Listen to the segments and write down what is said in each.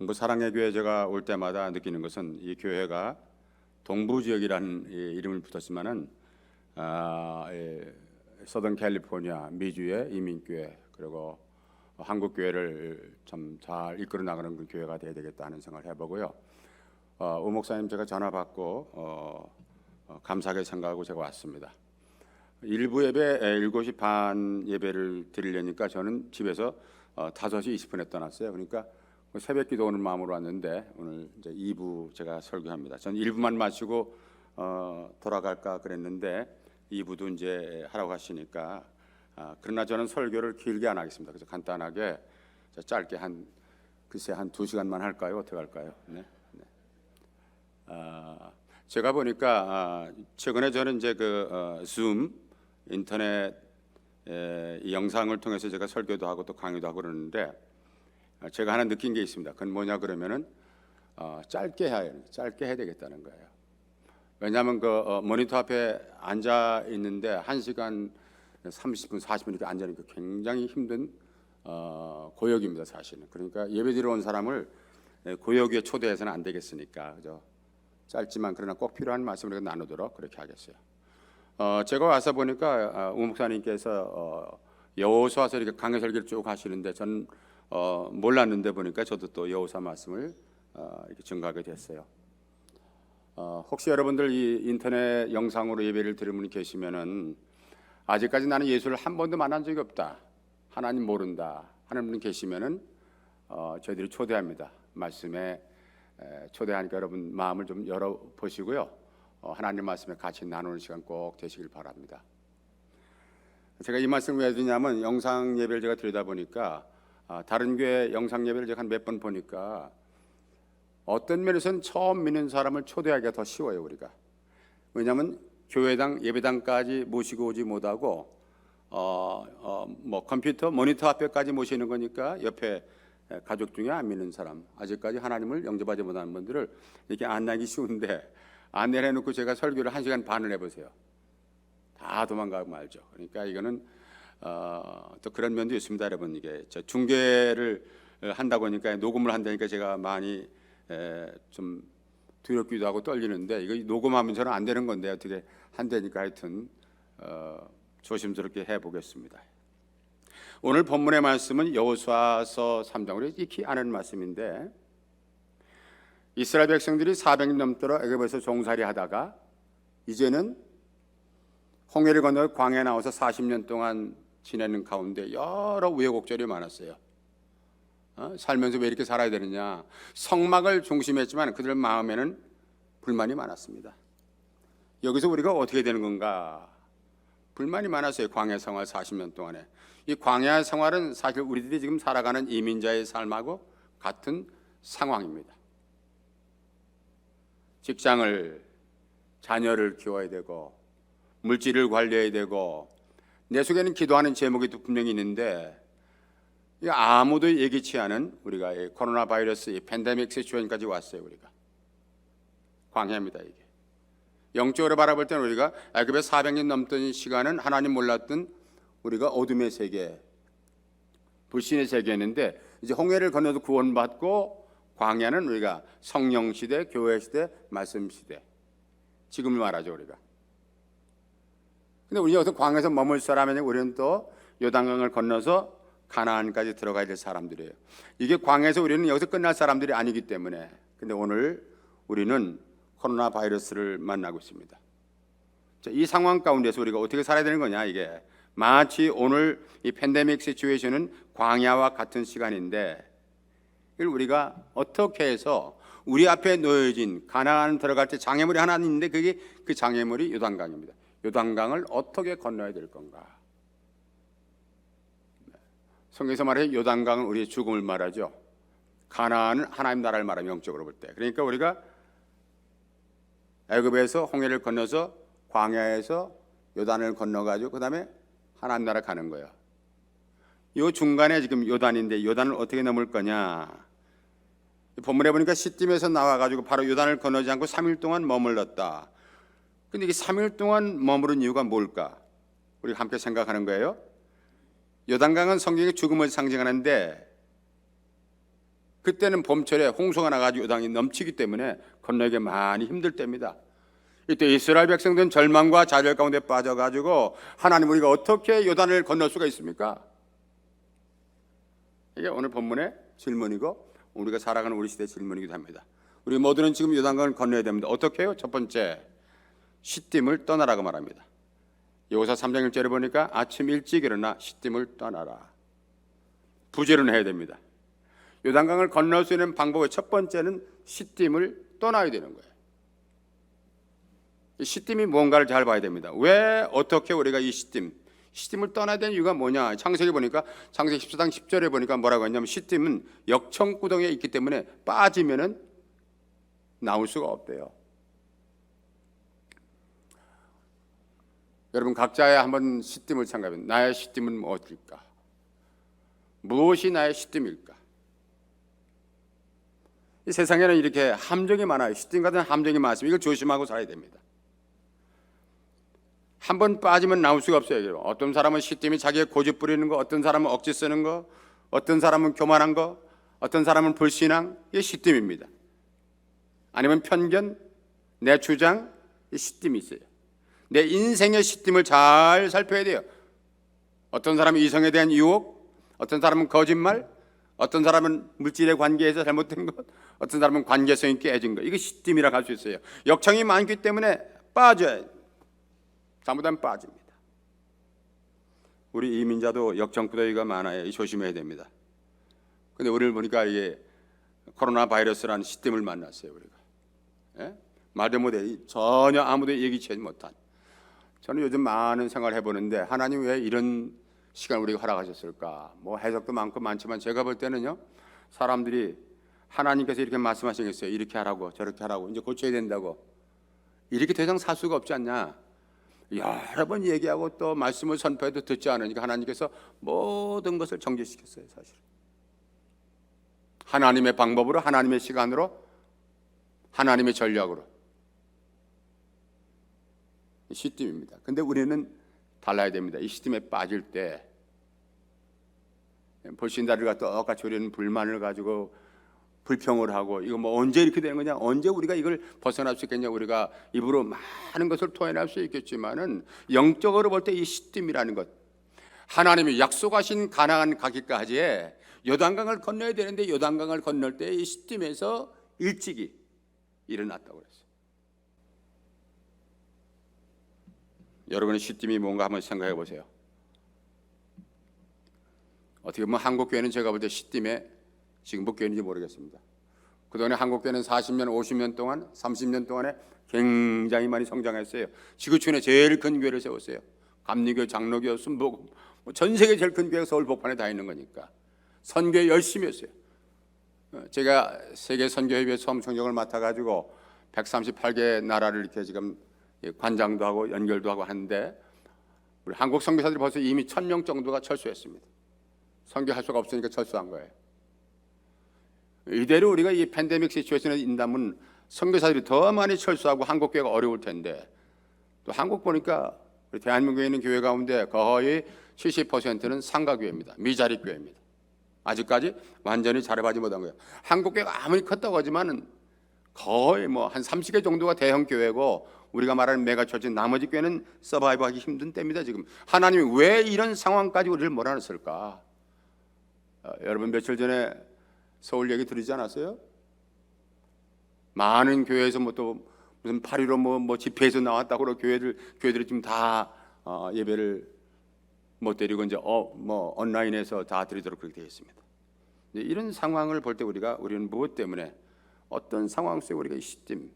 동부 사랑의 교회 제가 올 때마다 느끼는 것은 이 교회가 동부 지역이라는 이 이름을 붙었지만은 아, 예, 서던 캘리포니아 미주의 이민교회 그리고 한국 교회를 참 잘 이끌어 나가는 그 교회가 돼야 되겠다 하는 생각을 해보고요. 어, 우 목사님 제가 전화 받고 어, 어, 감사하게 생각하고 제가 왔습니다. 일부 예배 에, 7시 반 예배를 드리려니까 저는 집에서 어, 5시 20분에 떠났어요. 그러니까 새벽 기도 오는 마음으로 왔는데 오늘 이제 2부 제가 설교합니다. 전 1부만 마치고 어, 돌아갈까 그랬는데 2부도 이제 하라고 하시니까 아, 그러나 저는 설교를 길게 안 하겠습니다. 그래서 간단하게 자, 짧게 한 글쎄 한두 시간만 할까요? 어떻게 할까요? 네. 네. 아, 제가 보니까 아, 최근에 저는 이제 그 어, 줌 인터넷 에, 이 영상을 통해서 제가 설교도 하고 또 강의도 하고 그러는데 아, 제가 하나 느낀 게 있습니다. 그건 뭐냐 그러면은 어, 짧게 해야. 짧게 해야 되겠다는 거예요. 왜냐하면 그 어, 모니터 앞에 앉아 있는데 한 시간 30분, 40분 이렇게 앉아 있는 게 굉장히 힘든 어, 고역입니다, 사실은. 그러니까 예배 드리러 온 사람을 에, 고역에 초대해서는 안 되겠으니까 그죠? 짧지만 그러나 꼭 필요한 말씀을 나누도록 그렇게 하겠어요. 어, 제가 와서 보니까 어, 우 목사님께서 어, 여호수아서 이렇게 강해 설교를 쭉 하시는데 저는 어, 몰랐는데 보니까 저도 또 여호수아 말씀을 어, 이렇게 증가하게 됐어요. 어, 혹시 여러분들 이 인터넷 영상으로 예배를 들은 분이 계시면은 아직까지 나는 예수를 한 번도 만난 적이 없다. 하나님 모른다 하는 분 계시면은 어, 저희들이 초대합니다. 말씀에 에, 초대하니까 여러분 마음을 좀 열어 보시고요. 어, 하나님 말씀에 같이 나누는 시간 꼭 되시길 바랍니다. 제가 이 말씀을 왜 드리냐면 영상 예배를 제가 드리다 보니까 아, 다른 교회 영상 예배를 제가 몇번 보니까 어떤 면에서는 처음 믿는 사람을 초대하기가 더 쉬워요 우리가. 왜냐하면 교회당 예배당까지 모시고 오지 못하고 어, 어, 뭐 컴퓨터 모니터 앞에까지 모시는 거니까 옆에 가족 중에 안 믿는 사람 아직까지 하나님을 영접하지 못하는 분들을 이렇게 안내하기 쉬운데 안내를 해놓고 제가 설교를 한 시간 반을 해보세요. 다 도망가고 말죠. 그러니까 이거는 어, 또 그런 면도 있습니다, 여러분. 이게 저 중계를 한다고 하니까 녹음을 한다니까 제가 많이 에, 좀 두렵기도 하고 떨리는데 이거 녹음하면 저는 안 되는 건데 어떻게 한다니까 하여튼 어, 조심스럽게 해보겠습니다. 오늘 본문의 말씀은 여호수아서 3장 우리 익히 아는 말씀인데 이스라엘 백성들이 400년 넘도록 애굽에서 종살이 하다가 이제는 홍해를 건너 광야에 나와서 40년 동안 지내는 가운데 여러 우여곡절이 많았어요. 어? 살면서 왜 이렇게 살아야 되느냐? 성막을 중심했지만 그들 마음에는 불만이 많았습니다. 여기서 우리가 어떻게 되는 건가? 불만이 많았어요. 광야 생활 40년 동안에. 이 광야 생활은 사실 우리들이 지금 살아가는 이민자의 삶하고 같은 상황입니다. 직장을 자녀를 키워야 되고 물질을 관리해야 되고 내 속에는 기도하는 제목이 또 분명히 있는데 아무도 예기치 않은 우리가 이 코로나 바이러스 이 팬데믹 시츄에이션까지 왔어요 우리가. 광야입니다 이게. 영적으로 바라볼 때는 우리가 애굽에 400년 넘던 시간은 하나님 몰랐던 우리가 어둠의 세계 불신의 세계였는데 이제 홍해를 건너서 구원받고 광야는 우리가 성령 시대, 교회 시대, 말씀 시대. 지금을 말하죠 우리가 근데 우리 여기서 광야에서 머물 사람이냐 우리는 또 요단강을 건너서 가나안까지 들어가야 될 사람들이에요. 이게 광야에서 우리는 여기서 끝날 사람들이 아니기 때문에. 근데 오늘 우리는 코로나 바이러스를 만나고 있습니다. 자, 이 상황 가운데서 우리가 어떻게 살아야 되는 거냐 이게 마치 오늘 이 팬데믹 시츄에이션은 광야와 같은 시간인데 이걸 우리가 어떻게 해서 우리 앞에 놓여진 가나안 들어갈 때 장애물이 하나 있는데 그게 그 장애물이 요단강입니다. 요단강을 어떻게 건너야 될 건가? 성경에서 말해 요단강은 우리의 죽음을 말하죠. 가나안은 하나님 나라를 말하면 영적으로 볼 때. 그러니까 우리가 애굽에서 홍해를 건너서 광야에서 요단을 건너가지고 그 다음에 하나님 나라 가는 거예요. 요 중간에 지금 요단인데 요단을 어떻게 넘을 거냐? 본문에 보니까 시딤에서 나와가지고 바로 요단을 건너지 않고 3일 동안 머물렀다. 근데 이게 3일 동안 머무른 이유가 뭘까? 우리 함께 생각하는 거예요. 요단강은 성경의 죽음을 상징하는데 그때는 봄철에 홍수가 나가지고 요단이 넘치기 때문에 건너기 많이 힘들 때입니다. 이때 이스라엘 백성들은 절망과 좌절 가운데 빠져가지고 하나님 우리가 어떻게 요단을 건널 수가 있습니까? 이게 오늘 본문의 질문이고 우리가 살아가는 우리 시대의 질문이기도 합니다. 우리 모두는 지금 요단강을 건너야 됩니다. 어떻게 해요? 첫 번째 시딤을 떠나라고 말합니다. 여호사 3장 1절에 보니까 아침 일찍 일어나 시딤을 떠나라. 부지런 해야 됩니다. 요단강을 건널 수 있는 방법의 첫 번째는 시딤을 떠나야 되는 거예요. 이 시딤이 뭔가를 잘 봐야 됩니다. 왜 어떻게 우리가 이 시딤 시딤을 떠나야 되는 이유가 뭐냐? 창세기 보니까 창세기 14장 10절에 보니까 뭐라고 했냐면 시딤은 역청구덩이에 있기 때문에 빠지면은 나올 수가 없대요. 여러분 각자의 한번 시딤을 생각해 나의 시딤은 무엇일까? 무엇이 나의 시딤일까? 이 세상에는 이렇게 함정이 많아요. 시딤 같은 함정이 많습니다. 이걸 조심하고 살아야 됩니다. 한 번 빠지면 나올 수가 없어요. 어떤 사람은 시딤이 자기의 고집 부리는 거, 어떤 사람은 억지 쓰는 거, 어떤 사람은 교만한 거, 어떤 사람은 불신앙, 이게 시딤입니다. 아니면 편견, 내 주장, 이 시딤이 있어요. 내 인생의 시딤을 잘 살펴야 돼요. 어떤 사람은 이성에 대한 유혹, 어떤 사람은 거짓말, 어떤 사람은 물질의 관계에서 잘못된 것, 어떤 사람은 관계성이 깨진 것. 이거 시딤이라고 할 수 있어요. 역청이 많기 때문에 빠져야. 잘못하면 빠집니다. 우리 이민자도 역청구더기가 많아요. 조심해야 됩니다. 근데 우리를 보니까 이게 코로나 바이러스라는 시스템을 만났어요. 우리가 예? 말도 못해 전혀 아무도 예기치 못한. 저는 요즘 많은 생각을 해보는데 하나님 왜 이런 시간 우리가 허락하셨을까? 뭐 해석도 많고 많지만 제가 볼 때는요 사람들이 하나님께서 이렇게 말씀하시겠어요. 이렇게 하라고 저렇게 하라고 이제 고쳐야 된다고 이렇게 더 이상 살 수가 없지 않냐? 여러 번 얘기하고 또 말씀을 선포해도 듣지 않으니까 하나님께서 모든 것을 정지시켰어요, 사실. 하나님의 방법으로, 하나님의 시간으로, 하나님의 전략으로. 시스템입니다. 근데 우리는 달라야 됩니다. 이 시스템에 빠질 때 불신자들과 똑같이 우리는 불만을 가지고 불평을 하고 이거 뭐 언제 이렇게 되는 거냐 언제 우리가 이걸 벗어날 수 있겠냐 우리가 입으로 많은 것을 토해낼 수 있겠지만은 영적으로 볼 때 이 시딤이라는 것 하나님이 약속하신 가나안 가기까지에 요단강을 건너야 되는데 요단강을 건널 때 이 시딤에서 일찍이 일어났다고 그랬어요. 여러분의 시딤이 뭔가 한번 생각해 보세요. 어떻게 보면 한국 교회는 제가 볼 때 시딤에 지금 몇 교회인지 모르겠습니다. 그동안에 한국 교회는 40년, 50년 동안, 30년 동안에 굉장히 많이 성장했어요. 지구촌에 제일 큰 교회를 세웠어요. 감리교, 장로교, 순복, 뭐전 세계 제일 큰 교회가 서울 복판에 다 있는 거니까 선교 열심히 했어요. 어, 제가 세계 선교협의 수험 청정을 맡아가지고 138개 나라를 이렇게 지금 예, 관장도 하고 연결도 하고 하는데 우리 한국 선교사들이 벌써 이미 천 명 정도가 철수했습니다. 선교할 수가 없으니까 철수한 거예요. 이대로 우리가 이 팬데믹 시츄에이션에 있다면 선교사들이 더 많이 철수하고 한국 교회가 어려울 텐데 또 한국 보니까 우리 대한민국에 있는 교회 가운데 거의 70%는 상가 교회입니다. 미자립 교회입니다. 아직까지 완전히 자립하지 못한 거예요. 한국 교회가 아무리 컸다고 하지만은 거의 뭐 한 30개 정도가 대형 교회고 우리가 말하는 메가처치 나머지 교회는 서바이브하기 힘든 때입니다. 지금 하나님이 왜 이런 상황까지 우리를 몰아넣었을까? 어, 여러분 며칠 전에 서울 얘기 들으지 않았어요? 많은 교회에서 뭐 또 무슨 8.15 뭐, 뭐 집회에서 나왔다고 그러 교회들 교회들이 지금 다 어, 예배를 못 드리고 이제 어, 뭐 온라인에서 다 드리도록 그렇게 되어 있습니다. 이런 상황을 볼 때 우리가 우리는 무엇 때문에 어떤 상황 속에 우리가 이 시딤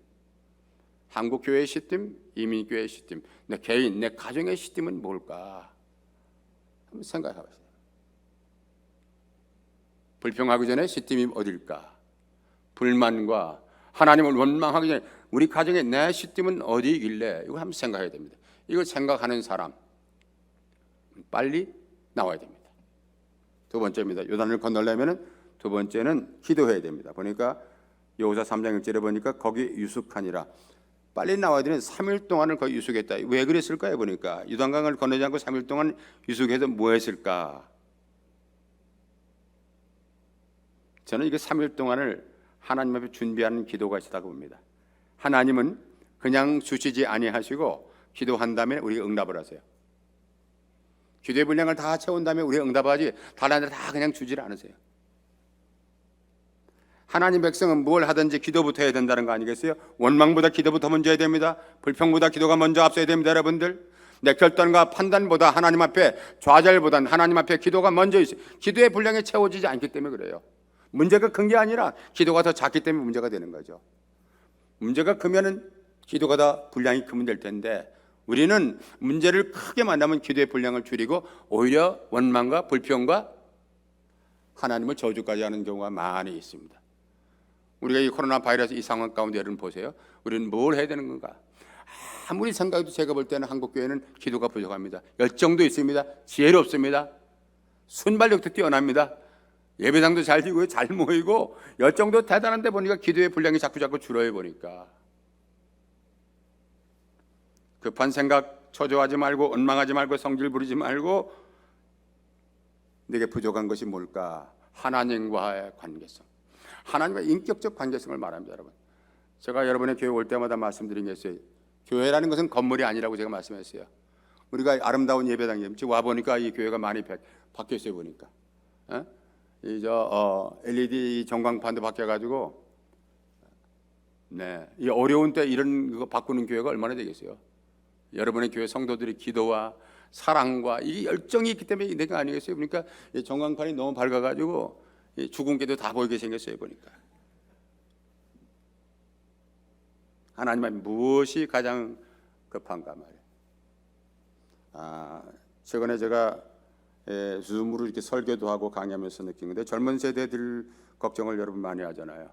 한국 교회의 시딤, 이민 교회의 시딤, 내 개인, 내 가정의 시딤은 뭘까? 한번 생각해 보세요. 불평하기 전에 시딤이 어딜까? 불만과 하나님을 원망하기 전에 우리 가정의 내 시딤은 어디이길래 이거 한번 생각해야 됩니다. 이걸 생각하는 사람 빨리 나와야 됩니다. 두 번째입니다. 요단을 건널려면은 두 번째는 기도해야 됩니다. 보니까 여호사 3장 1절에 보니까 거기 유숙하니라. 빨리 나와야 되는 3일 동안을 거기 유숙했다. 왜 그랬을까요? 보니까 유단강을 건너지 않고 3일 동안 유숙해서 뭐 했을까? 저는 이게 3일 동안을 하나님 앞에 준비하는 기도가 있다고 봅니다. 하나님은 그냥 주시지 아니하시고 기도한 다음에 우리가 응답을 하세요. 기도의 분량을 다 채운 다음에 우리가 응답하지 다른 데다 그냥 주질 않으세요. 하나님 백성은 뭘 하든지 기도부터 해야 된다는 거 아니겠어요? 원망보다 기도부터 먼저 해야 됩니다. 불평보다 기도가 먼저 앞서야 됩니다, 여러분들. 내 결단과 판단보다 하나님 앞에 좌절보다는 하나님 앞에 기도가 먼저 있어요. 기도의 분량이 채워지지 않기 때문에 그래요. 문제가 큰 게 아니라 기도가 더 작기 때문에 문제가 되는 거죠. 문제가 크면은 기도가 더 분량이 크면 될 텐데 우리는 문제를 크게 만나면 기도의 분량을 줄이고 오히려 원망과 불평과 하나님을 저주까지 하는 경우가 많이 있습니다. 우리가 이 코로나 바이러스 이 상황 가운데 여러분 보세요. 우리는 뭘 해야 되는 건가? 아무리 생각해도 제가 볼 때는 한국 교회는 기도가 부족합니다. 열정도 있습니다. 지혜롭습니다. 순발력도 뛰어납니다. 예배당도 잘 지고요, 잘 모이고 열정도 대단한데 보니까 기도의 분량이 자꾸 자꾸 줄어요 보니까 급한 생각 초조하지 말고 원망하지 말고 성질 부리지 말고 내게 부족한 것이 뭘까? 하나님과의 관계성. 하나님과 인격적 관계성을 말합니다, 여러분. 제가 여러분의 교회 올 때마다 말씀드린 게 있어요. 교회라는 것은 건물이 아니라고 제가 말씀했어요. 우리가 아름다운 예배당에 지금 와 보니까 이 교회가 많이 바- 바뀌었어요 보니까. 어? 이저 어, LED 전광판도 바뀌어 가지고 네, 이 어려운 때 이런 거 바꾸는 교회가 얼마나 되겠어요? 여러분의 교회 성도들이 기도와 사랑과 이 열정이 있기 때문에 거 아니겠어요? 그러니까 이 전광판이 너무 밝아가지고 이 죽은 개도 다 보이게 생겼어요 보니까. 하나님의 무엇이 가장 급한가 말이에요. 아, 최근에 제가 에, 줌으로 이렇게 설교도 하고 강의하면서 느낀 건데 젊은 세대들 걱정을 여러분 많이 하잖아요.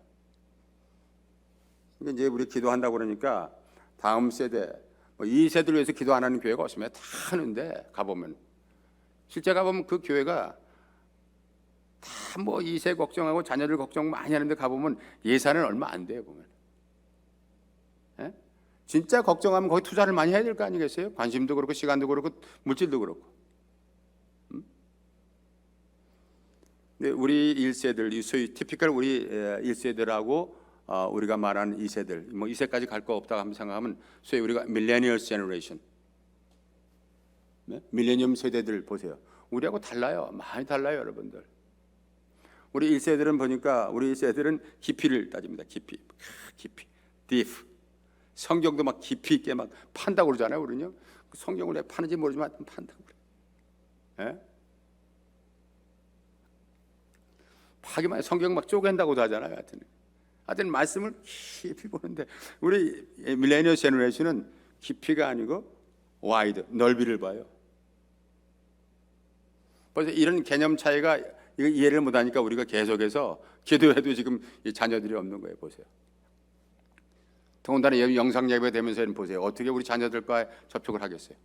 근데 이제 우리 기도한다고 그러니까 다음 세대, 뭐 이 세대를 위해서 기도 안 하는 교회가 없으면 다 하는데 가보면 실제 가보면 그 교회가 다뭐 2세 걱정하고 자녀들 걱정 많이 하는데 가보면 예산은 얼마 안 돼요 보면. 예? 진짜 걱정하면 거기 투자를 많이 해야 될 거 아니겠어요? 관심도 그렇고 시간도 그렇고 물질도 그렇고. 음? 우리 1세들, 이 소위 티피컬 우리 1세들하고 어, 우리가 말하는 2세들, 뭐 2세까지 갈 거 없다고 한번 생각하면 소위 우리가 밀레니얼 제너레이션, 네? 밀레니엄 세대들 보세요. 우리하고 달라요. 많이 달라요, 여러분들. 우리 1세들은 보니까 우리 1세들은 깊이를 따집니다. 깊이, 깊이, deep. 성경도 막 깊이 있게 막 판다고 그러잖아요. 우리는요. 그 성경을 왜 파는지 모르지만 판다고 그래. 예? 파기만 해. 성경 막 쪼갠다고도 하잖아요. 하여튼. 하여튼 말씀을 깊이 보는데 우리 밀레니어 제너레이션은 깊이가 아니고 와이드, 넓이를 봐요. 그래서 이런 개념 차이가 이해를 못하니까 우리가 계속해서 기도해도 지금 이 자녀들이 없는 거예요. 보세요. 더군다나 예- 영상 예배 되면서는 보세요. 어떻게 우리 자녀들과 접촉을 하겠어요?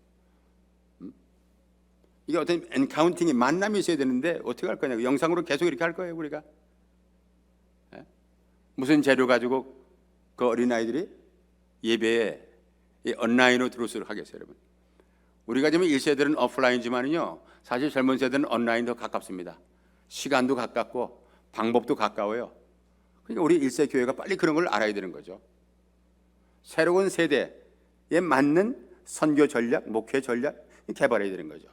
음? 이게 어떤 엔카운팅이 만남이 있어야 되는데 어떻게 할 거냐고 영상으로 계속 이렇게 할 거예요 우리가 예? 무슨 재료 가지고 그 어린 아이들이 예배에 이 온라인으로 들어오도록 하겠어요 여러분 우리가 지금 1세들은 오프라인이지만요 사실 젊은 세대는 온라인 더 가깝습니다 시간도 가깝고 방법도 가까워요 그러니까 우리 1세 교회가 빨리 그런 걸 알아야 되는 거죠 새로운 세대에 맞는 선교 전략, 목회 전략 개발해야 되는 거죠.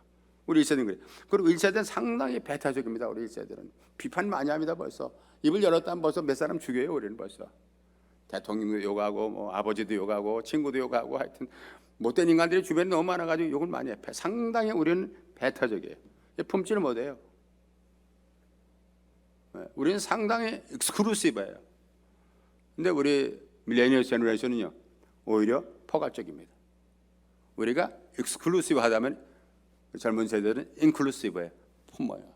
우리 1세대는 그래. 그리고 1세대는 상당히 배타적입니다. 우리 1세대는 비판 많이 합니다. 벌써 입을 열었다면 벌써 몇 사람 죽여요. 우리는 벌써 대통령도 욕하고 뭐 아버지도 욕하고 친구도 욕하고 하여튼 못된 인간들이 주변에 너무 많아가지고 욕을 많이 해. 상당히 우리는 배타적이에요. 품지를 못해요. 네, 우리는 상당히 익스클루시브예요. 근데 우리 밀레니얼 제너레이션은요 오히려 포괄적입니다. 우리가 익스클루시브 하다면 젊은 세대는 인클루시브에 품어요.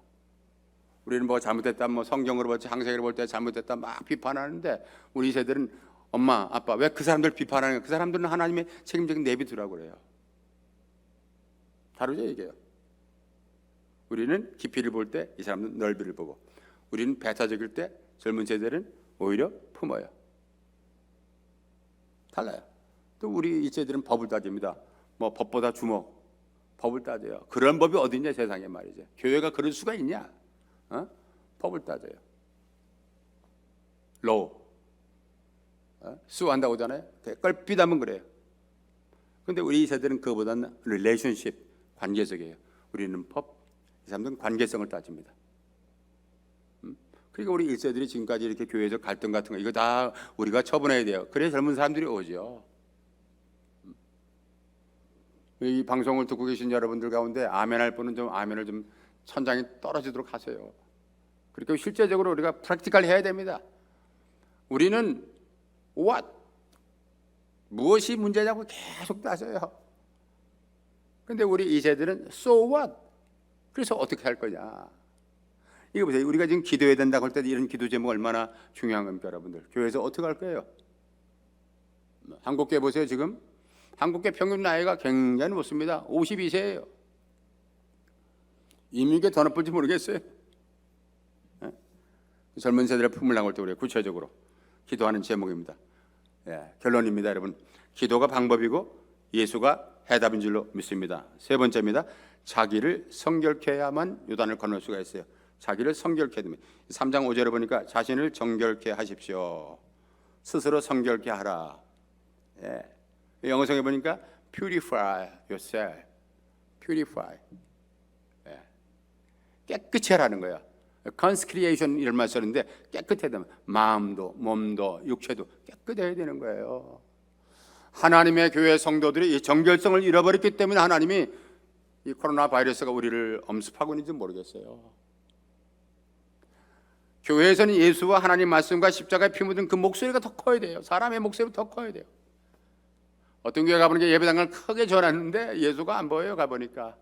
우리는 뭐 잘못됐다, 뭐 성경으로 볼때 항세기를 볼때 잘못됐다 막 비판하는데 우리 세대는 엄마, 아빠 왜 그 사람들 비판하는? 그 사람들은 하나님의 책임적인 내비두라고 그래요. 다르죠 이게요. 우리는 깊이를 볼 때 이 사람은 넓이를 보고 우리는 배타적일 때 젊은 세대는 오히려 품어요. 달라요. 또 우리 이세들은 법을 따집니다. 뭐 법보다 주먹, 법을 따져요. 그런 법이 어딨냐 세상에 말이죠. 교회가 그럴 수가 있냐? 어? 법을 따져요. low. 어? 수한다고 하잖아요. 껄핏하면 그래요. 근데 우리 이 세대는 그보다는 relationship, 관계적이에요. 우리는 법, 이 사람들은 관계성을 따집니다. 음? 그러니까 우리 1세들이 지금까지 이렇게 교회적 갈등 같은 거 이거 다 우리가 처분해야 돼요. 그래야 젊은 사람들이 오죠. 음? 이 방송을 듣고 계신 여러분들 가운데 아멘할 분은 좀 아멘을 좀 천장이 떨어지도록 하세요. 그리고 실제적으로 우리가 프랙티컬 해야 됩니다. 우리는 what 무엇이 문제냐고 계속 따져요. 근데 우리 이 세대는 so what? 그래서 어떻게 할 거냐? 이거 보세요. 우리가 지금 기도해야 된다고 할 때 이런 기도 제목 얼마나 중요한 겁니까, 여러분들? 교회에서 어떻게 할 거예요? 한국계 보세요, 지금. 한국계 평균 나이가 굉장히 높습니다. 52세예요. 이민계 더 높을지 모르겠어요. 예? 젊은 세대를 품을 나올 때 우리가 구체적으로 기도하는 제목입니다. 예, 결론입니다, 여러분. 기도가 방법이고 예수가 해답인 줄로 믿습니다. 세 번째입니다. 자기를 성결케 해야만 요단을 건널 수가 있어요. 자기를 성결케 되면 3장 5절에 보니까 자신을 정결케 하십시오. 스스로 성결케 하라. 예. 영어성에 보니까 purify yourself. purify. 예. 깨끗이 하라는 거야. consecration 이런 말 쓰는데 깨끗해야 되면 마음도 몸도 육체도 깨끗해야 되는 거예요. 하나님의 교회 성도들이 이 정결성을 잃어버렸기 때문에 하나님이 이 코로나 바이러스가 우리를 엄습하고 있는지 모르겠어요. 교회에서는 예수와 하나님 말씀과 십자가에 피 묻은 그 목소리가 더 커야 돼요. 사람의 목소리가 더 커야 돼요. 어떤 교회 가보니까 예배당을 크게 전했는데 예수가 안 보여요. 가보니까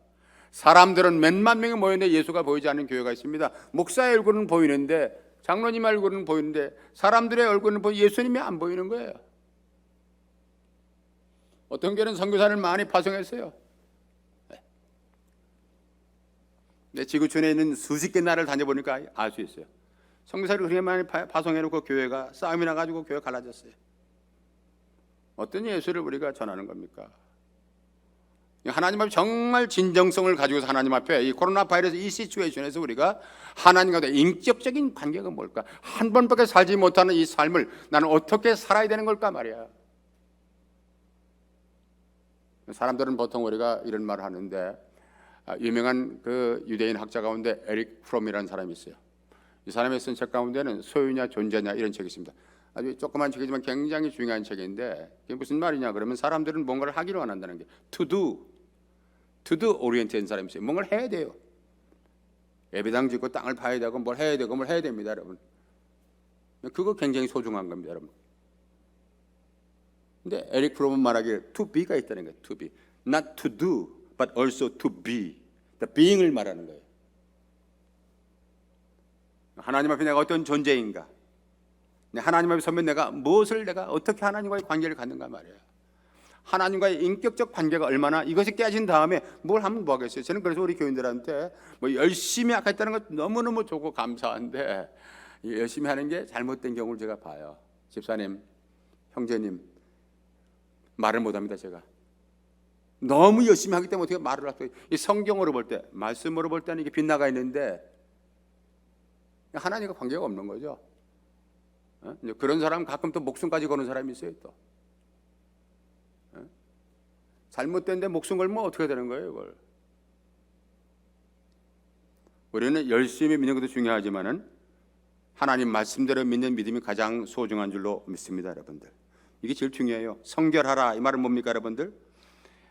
사람들은 몇만 명이 모였는데 예수가 보이지 않는 교회가 있습니다. 목사의 얼굴은 보이는데 장로님 얼굴은 보이는데 사람들의 얼굴은 보이 예수님이 안 보이는 거예요. 어떤 교회는 선교사를 많이 파송했어요. 네. 네, 지구촌에 있는 수십 개 나라를 다녀보니까 알 수 있어요. 선교사를 그렇게 많이 파- 파송해놓고 교회가 싸움이 나가지고 교회 갈라졌어요. 어떤 예수를 우리가 전하는 겁니까? 하나님 앞에 정말 진정성을 가지고서 하나님 앞에 이 코로나 바이러스 이 시츄에이션에서 우리가 하나님과 인격적인 관계가 뭘까? 한 번밖에 살지 못하는 이 삶을 나는 어떻게 살아야 되는 걸까 말이야. 사람들은 보통 우리가 이런 말을 하는데 아, 유명한 그 유대인 학자 가운데 에릭 프롬이라는 사람이 있어요. 이 사람의 쓴책 가운데는 소유냐 존재냐 이런 책이 있습니다. 아주 조그만 책이지만 굉장히 중요한 책인데 이게 무슨 말이냐 그러면 사람들은 뭔가를 하기로 안 한다는 게 to do, to do 오리엔트된 사람이 있어요. 뭔가를 해야 돼요. 예배당 짓고 땅을 파야 되고 뭘 해야 되고 뭘 해야 됩니다, 여러분. 그거 굉장히 소중한 겁니다, 여러분. 근데 에릭 프롬은 말하기를 to be가 있다는 거예요. to be, not to do, but also to be. the being을 말하는 거예요. 하나님 앞에 내가 어떤 존재인가? 네, 하나님 앞에 서면 내가 무엇을 내가 어떻게 하나님과의 관계를 갖는가 말이에요. 하나님과의 인격적 관계가 얼마나 이것이 깨진 다음에 뭘 하면 뭐 하겠어요? 저는 그래서 우리 교인들한테 뭐 열심히 하겠다는 것 너무너무 좋고 감사한데 이 열심히 하는 게 잘못된 경우를 제가 봐요. 집사님, 형제님 말을 못 합니다 제가. 너무 열심히 하기 때문에 어떻게 말을 이 성경으로 볼 때, 말씀으로 볼 때는 이게 빗나가 있는데 하나님과 관계가 없는 거죠. 어? 그런 사람 가끔 또 목숨까지 거는 사람이 있어요 또. 어? 잘못된데 목숨 걸면 어떻게 되는 거예요 이걸? 우리는 열심히 믿는 것도 중요하지만은 하나님 말씀대로 믿는 믿음이 가장 소중한 줄로 믿습니다 여러분들. 이게 제일 중요해요. 성결하라 이 말은 뭡니까 여러분들?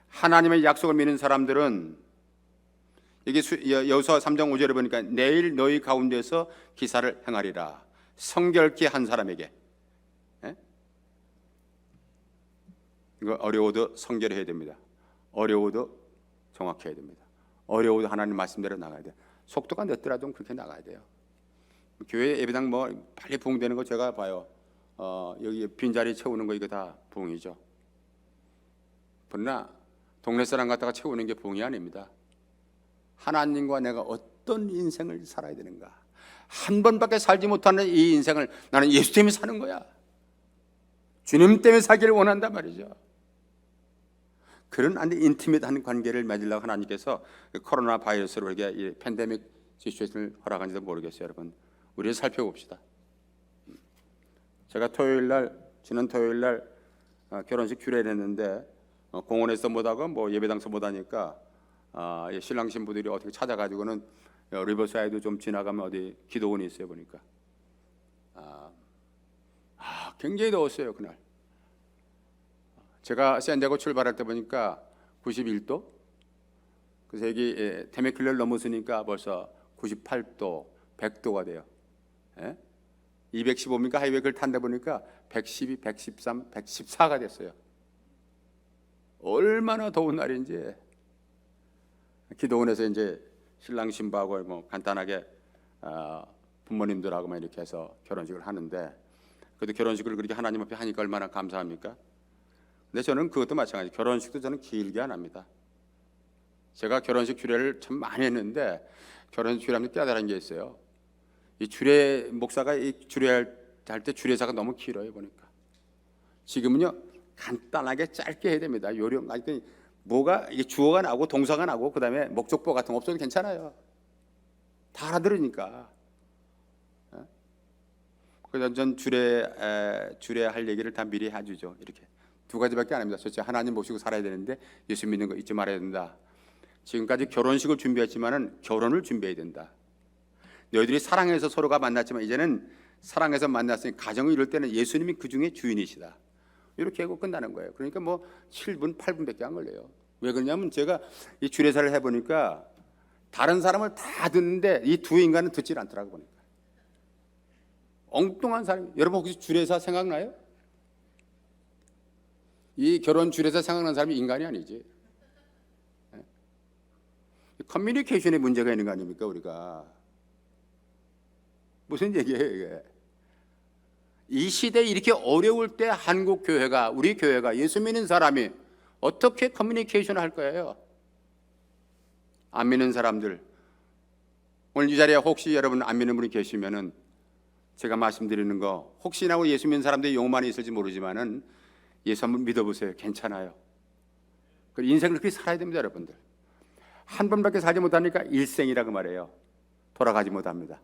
하나님의 약속을 믿는 사람들은 여기 여호수아 3장 5절에 보니까 내일 너희 가운데서 기사를 행하리라. 성결케 한 사람에게 예? 이거 어려워도 성결해야 됩니다. 어려워도 정확해야 됩니다. 어려워도 하나님 말씀대로 나가야 돼. 속도가 늦더라도 그렇게 나가야 돼요. 교회 예배당 뭐 빨리 부흥되는 거 제가 봐요. 어, 여기 빈자리 채우는 거 이거 다 부흥이죠. 그러나 동네 사람 갖다가 채우는 게 부흥이 아닙니다. 하나님과 내가 어떤 인생을 살아야 되는가? 한 번밖에 살지 못하는 이 인생을 나는 예수 때문에 사는 거야. 주님 때문에 살기를 원한단 말이죠. 그런 안에 인티밋한 관계를 맺으려고 하나님께서 그 코로나 바이러스로 우리에게 이 팬데믹 시츄에이션을 허락한지도 모르겠어요, 여러분. 우리 살펴봅시다. 제가 토요일 날 지난 토요일 날 어, 결혼식 규례를 했는데 어, 공원에서 못하고 뭐 예배당에서 못하니까 아, 이 신랑 신부들이 어떻게 찾아가지고는 어, 리버사이드 좀 지나가면 어디 기도원이 있어요 보니까. 아, 아 굉장히 더웠어요 그날. 제가 샌디아고 출발할 때 보니까 91도? 그래서 여기 예, 테메클레를 넘었으니까 벌써 98도 100도가 돼요. 예? 215입니까? 하이웨이 그걸 탄다 보니까 112, 113, 114가 됐어요. 얼마나 더운 날인지 기도원에서 이제 신랑 신부하고 뭐 간단하게 아, 부모님들하고 막 이렇게 해서 결혼식을 하는데 그래도 결혼식을 그렇게 하나님 앞에 하니까 얼마나 감사합니까? 근데 저는 그것도 마찬가지. 결혼식도 저는 길게 안 합니다. 제가 결혼식 규례를 참 많이 했는데 결혼식 규례하면 깨달은 게 있어요. 이 주례 목사가 이 주례할 때 주례사가 너무 길어요 보니까 지금은요 간단하게 짧게 해야 됩니다 요령 아니 뭐가 이게 주어가 나고 동사가 나고 그다음에 목적보 같은 거 없어도 괜찮아요. 다 알아들으니까. 예? 그래서 전 주례 에, 주례 할 얘기를 다 미리 해주죠. 이렇게. 두 가지밖에 안 합니다. 첫째 하나님 모시고 살아야 되는데 예수 믿는 거 잊지 말아야 된다. 지금까지 결혼식을 준비했지만은 결혼을 준비해야 된다. 너희들이 사랑해서 서로가 만났지만 이제는 사랑해서 만났으니 가정을 이룰 때는 예수님이 그 중에 주인이시다. 이렇게 하고 끝나는 거예요. 그러니까 뭐 7분, 8분밖에 안 걸려요. 왜 그러냐면 제가 이 주례사를 해보니까 다른 사람을 다 듣는데 이 두 인간은 듣질 않더라고 보니까. 엉뚱한 사람. 여러분 혹시 주례사 생각나요? 이 결혼 주례사 생각나는 사람이 인간이 아니지. 예? 커뮤니케이션에 문제가 있는 거 아닙니까 우리가? 무슨 얘기예요 이게? 이 시대에 이렇게 어려울 때 한국 교회가 우리 교회가 예수 믿는 사람이 어떻게 커뮤니케이션을 할 거예요? 안 믿는 사람들 오늘 이 자리에 혹시 여러분 안 믿는 분이 계시면은 제가 말씀드리는 거 혹시나 예수 믿는 사람들이 용만이 있을지 모르지만은 예수 한번 믿어보세요. 괜찮아요. 그 인생을 그렇게 살아야 됩니다, 여러분들. 한 번밖에 살지 못하니까 일생이라고 말해요. 돌아가지 못합니다.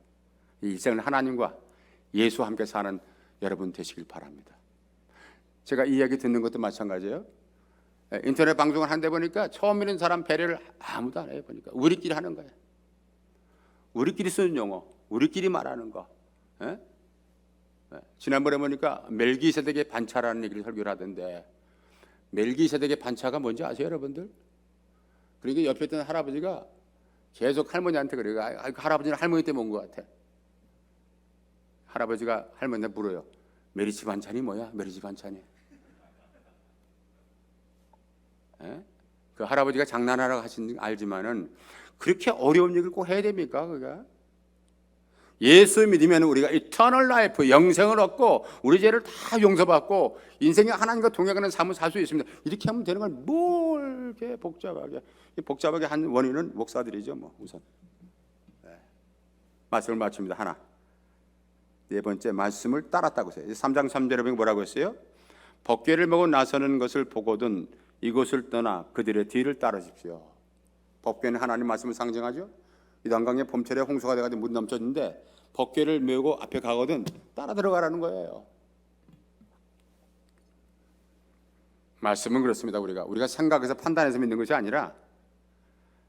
이 일생을 하나님과 예수와 함께 사는 여러분 되시길 바랍니다. 제가 이 이야기 듣는 것도 마찬가지예요. 예, 인터넷 방송을 한데 보니까 처음 있는 사람 배려를 아무도 안 해요 보니까 우리끼리 하는 거예요. 우리끼리 쓰는 용어, 우리끼리 말하는 거. 예? 예, 지난번에 보니까 멜기세덱의 반차라는 얘기를 설교를 하던데 멜기세덱의 반차가 뭔지 아세요, 여러분들? 그러니까 옆에 있던 할아버지가 계속 할머니한테 그래요. 아, 그 할아버지는 할머니 때문에 온 것 같아. 할아버지가 할머니한테 물어요. 메리치 반찬이 뭐야? 메리치 반찬이. 예? 그 할아버지가 장난하라고 하신 거 알지만은 그렇게 어려운 얘기를 꼭 해야 됩니까? 그가 예수 믿으면 우리가 이터널 라이프 영생을 얻고 우리 죄를 다 용서받고 인생에 하나님과 동행하는 삶을 살 수 있습니다. 이렇게 하면 되는 걸뭘 이렇게 복잡하게 이 복잡하게 한 원인은 목사들이죠, 뭐 우선. 네. 말씀을 마칩니다. 하나. 네 번째 말씀을 따랐다고 해요. 3장 3절에 뭐라고 했어요? 법궤를 먹고 나서는 것을 보거든 이곳을 떠나 그들의 뒤를 따르십시오. 법궤는 하나님 말씀을 상징하죠. 이단강에 봄철에 홍수가 돼가지고 물 넘쳤는데 법궤를 메고 앞에 가거든 따라 들어가라는 거예요. 말씀은 그렇습니다. 우리가 우리가 생각해서 판단해서 믿는 것이 아니라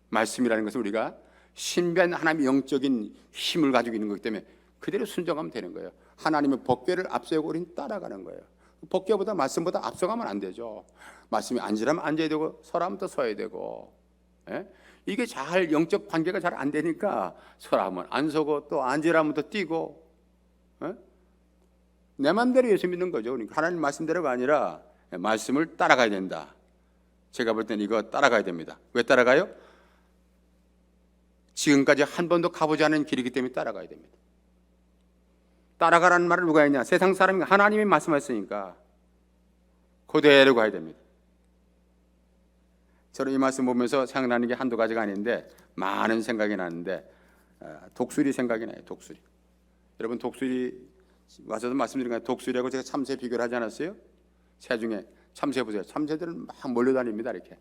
말씀이라는 것은 우리가 신비한 하나님의 영적인 힘을 가지고 있는 거기 때문에 그대로 순종하면 되는 거예요. 하나님의 법궤를 앞세우고 우리는 따라가는 거예요. 법궤보다 말씀보다 앞서가면 안 되죠. 말씀이 앉으라면 앉아야 되고 서라면 또 서야 되고. 예? 이게 잘 영적 관계가 잘 안 되니까 서라면 안 서고 또 앉으라면 또 뛰고. 예? 내 마음대로 예수 믿는 거죠. 그러니까 하나님 말씀대로가 아니라 말씀을 따라가야 된다. 제가 볼 때는 이거 따라가야 됩니다. 왜 따라가요? 지금까지 한 번도 가보지 않은 길이기 때문에 따라가야 됩니다. 따라가라는 말을 누가 했냐? 세상 사람이 하나님이 말씀하셨으니까 그대로 가야 됩니다. 저는 이 말씀 보면서 생각나는 게 한두 가지가 아닌데 많은 생각이 나는데 어, 독수리 생각이 나요. 독수리. 여러분 독수리 와서도 말씀드린 거예요. 독수리하고 제가 참새 비교를 하지 않았어요? 새 중에 참새 보세요. 참새들은 막 몰려다닙니다. 이렇게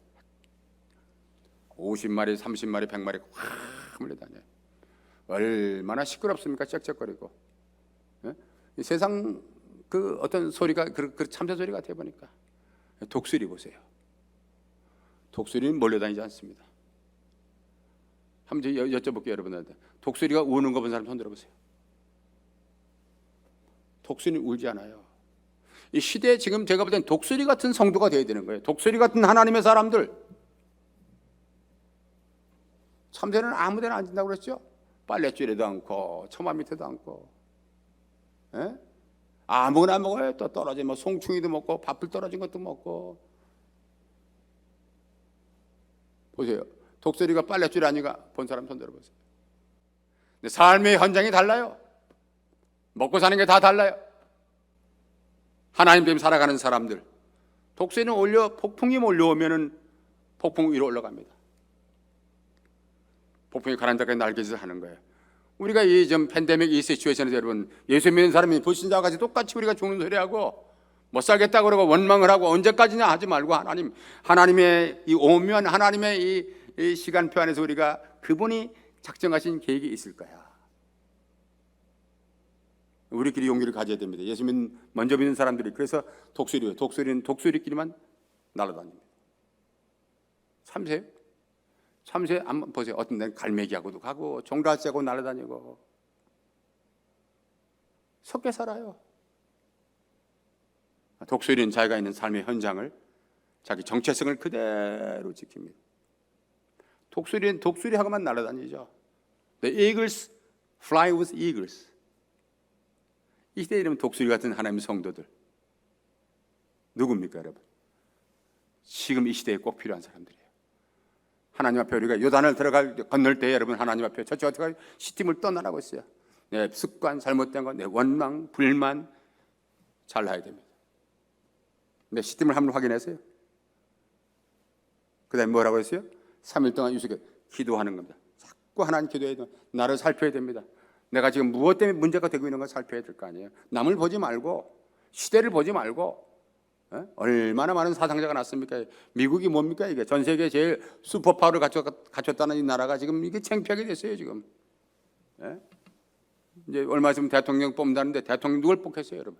50마리, 30마리, 100마리 확 몰려다녀요. 얼마나 시끄럽습니까? 짹짹거리고. 예? 세상 그 어떤 소리가 그, 그 참새 소리 같아 보니까 독수리 보세요. 독수리는 몰려다니지 않습니다. 한번 여, 여쭤볼게요 여러분한테 독수리가 우는 거 본 사람 손 들어보세요. 독수리는 울지 않아요. 이 시대에 지금 제가 볼 땐 독수리 같은 성도가 되어야 되는 거예요. 독수리 같은 하나님의 사람들. 참새는 아무 데나 앉는다고 그랬죠? 빨래줄에도 않고 처마 밑에도 않고 예? 아무거나 먹어요. 또 떨어진 뭐 송충이도 먹고 밥풀 떨어진 것도 먹고 보세요. 독수리가 빨래줄에 아니가 본 사람 손 들어보세요. 근데 삶의 현장이 달라요. 먹고 사는 게 다 달라요. 하나님 때문에 살아가는 사람들. 독수리는 올려 폭풍이 몰려오면은 폭풍 위로 올라갑니다. 폭풍이 가는 데까지 날개짓을 하는 거예요. 우리가 이 좀 팬데믹 이 시츄에이션에서 여러분 예수 믿는 사람이 불신자와 같이 똑같이 우리가 죽는 소리하고 못 살겠다 그러고 원망을 하고 언제까지냐 하지 말고 하나님 하나님의 이 오묘한 하나님의 이, 이 시간표 안에서 우리가 그분이 작정하신 계획이 있을 거야. 우리끼리 용기를 가져야 됩니다. 예수 믿는 먼저 믿는 사람들이 그래서 독수리요. 독수리는 독수리끼리만 날아다닙니다. 참새 참새 한번 보세요. 어떤 데는 갈매기하고도 가고 종라지하고 날아다니고 섞여 살아요. 독수리는 자기가 있는 삶의 현장을 자기 정체성을 그대로 지킵니다. 독수리는 독수리하고만 날아다니죠. The eagles fly with eagles. 이 시대에 이러면 독수리 같은 하나님의 성도들 누굽니까 여러분? 지금 이 시대에 꼭 필요한 사람들이에요. 하나님 앞에 우리가 요단을 들어갈 건널 때 여러분 하나님 앞에 저쪽 어떻게 시팀을 떠나라고 했어요. 내 습관 잘못된 거, 내 원망, 불만 잘라야 됩니다. 내 시팀을 한번 확인했어요. 그다음에 뭐라고 했어요? 3일 동안 유숙해 기도하는 겁니다. 자꾸 하나님 기도해야 돼. 나를 살펴야 됩니다. 내가 지금 무엇 때문에 문제가 되고 있는 걸 살펴야 될 거 아니에요. 남을 보지 말고 시대를 보지 말고 에? 얼마나 많은 사상자가 났습니까? 미국이 뭡니까 이게 전 세계 제일 슈퍼파워를 갖췄, 갖췄다는 이 나라가 지금 이게 창피하게 됐어요 지금. 에? 이제 얼마 있으면 대통령 뽑는다는데 대통령 누굴 뽑겠어요 여러분?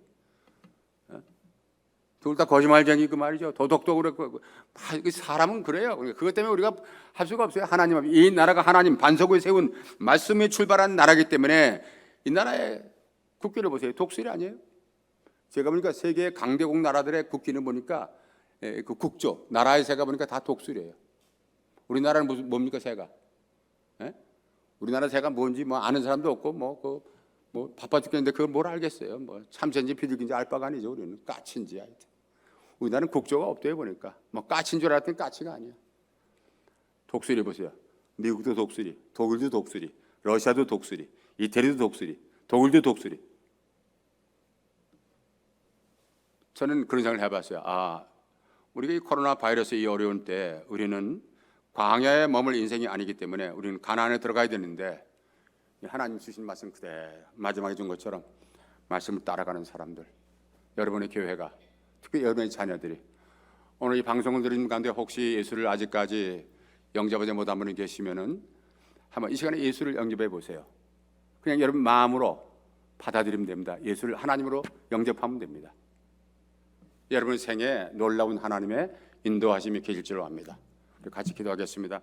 둘 다 거짓말쟁이 그 말이죠. 도덕도 그렇고 다 이게 사람은 그래요. 그러니까 그것 때문에 우리가 할 수가 없어요. 하나님 앞에 이 나라가 하나님 반석을 세운 말씀에 출발한 나라기 때문에 이 나라의 국기를 보세요. 독수리 아니에요? 제가 보니까 세계 강대국 나라들의 국기는 보니까 예, 그 국조 나라의 새가 보니까 다 독수리예요. 우리나라는 무슨 뭡니까 새가? 예? 우리나라 새가 뭔지 뭐 아는 사람도 없고 뭐그 뭐 바빠 죽겠는데 그걸 뭘 알겠어요? 뭐 참새인지 비둘기인지 알 바가 아니죠. 우리는 까치인지 하여튼. 우리나라는 국조가 없대요 보니까 뭐 까치인 줄 알았더니 까치가 아니야. 독수리 보세요. 미국도 독수리, 독일도 독수리, 러시아도 독수리, 이태리도 독수리, 독일도 독수리. 저는 그런 생각을 해봤어요. 아, 우리가 이 코로나 바이러스 이 어려운 때 우리는 광야에 머물 인생이 아니기 때문에 우리는 가나안에 들어가야 되는데 하나님 주신 말씀 그대로 마지막에 준 것처럼 말씀을 따라가는 사람들 여러분의 교회가 특히 여러분의 자녀들이 오늘 이 방송을 들은 가운데 혹시 예수를 아직까지 영접하지 못한 분이 계시면은 한번 이 시간에 예수를 영접해 보세요. 그냥 여러분 마음으로 받아들이면 됩니다. 예수를 하나님으로 영접하면 됩니다. 여러분 생에 놀라운 하나님의 인도하심이 계실 줄 압니다. 같이 기도하겠습니다.